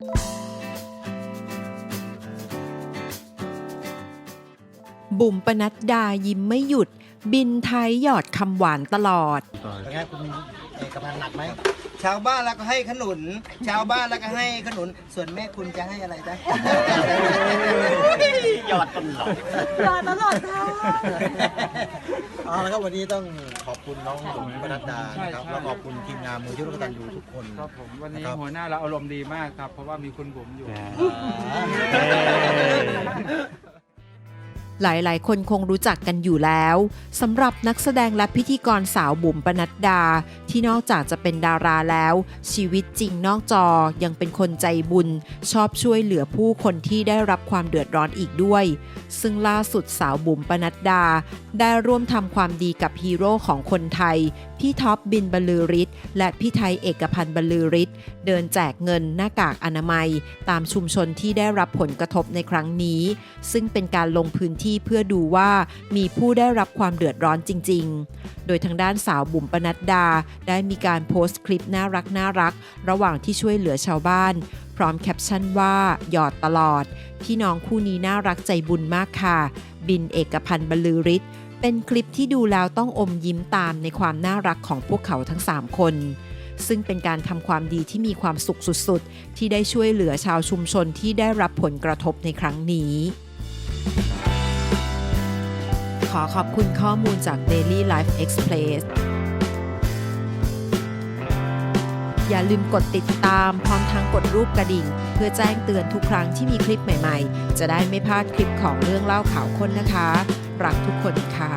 บุ๋มปนัดดายิ้มไม่หยุด บินไทยหยอดคำหวานตลอด เป็นไงคุณเอกพันธ์หนักไหม ชาวบ้านแล้วก็ให้ขนุน ชาวบ้านแล้วก็ให้ขนุน ส่วนแม่คุณจะให้อะไรจ๊ะย อดตลอดรอตลอดค่ะเอาละครับวันนี้ต้องขอบคุณน้องบุ๋มปนัดดานะครับใช่แล้วขอบคุณทีมงานมือยุทธกตันยูทุกคน ครับผมวันนี้ครับหัวหน้าเราอารมณ์ดีมากครับ เพราะว่ามีคุณบุ๋มอยู่ หลายๆ คนคงรู้จักกันอยู่แล้วสำหรับนักแสดงและพิธีกรสาวบุ๋มปนัดดา ที่นอกจากจะเป็นดาราแล้ว ชีวิตจริงนอกจอยังเป็นคนใจบุญ ชอบช่วยเหลือผู้คนที่ได้รับความเดือดร้อนอีกด้วย ซึ่งล่าสุดสาวบุ๋มปนัดดา ได้ร่วมทำความดีกับฮีโร่ของคนไทย พี่ท็อปบินบรรลือฤทธิ์และพี่ไทยเอกพันธ์บรรลือฤทธิ์เดินแจกเงินหน้ากากอนามัย ตามชุมชนที่ได้รับผลกระทบในครั้งนี้ ซึ่งเป็นการลงพื้นที่ที่เพื่อดูว่ามีผู้ได้รับความเดือดร้อนจริง ๆ โดยทางด้านสาวบุ๋มปนัดดา ได้มีการโพสต์คลิปน่ารักน่ารัก ระหว่างที่ช่วยเหลือชาวบ้าน พร้อมแคปชั่นว่าหยอดตลอด พี่น้องคู่นี้น่ารักใจบุญมากค่ะ บินเอกพันธ์บรรลือฤทธิ์เป็นคลิปที่ดูแล้วต้องอมยิ้มตามในความน่ารักของพวกเขาทั้ง 3 คน ซึ่งเป็นการทำความดีที่มีความสุขสุดๆ ที่ได้ช่วยเหลือชาวชุมชนที่ได้รับผลกระทบในครั้งนี้ ขอขอบคุณข้อมูลจาก Daily Life Express อย่าลืมกดติดตามพร้อมทั้งกดรูปกระดิ่ง เพื่อแจ้งเตือนทุกครั้งที่มีคลิปใหม่ๆ จะได้ไม่พลาดคลิปของเรื่องเล่าข่าวค้นนะคะ รักทุกคนค่ะ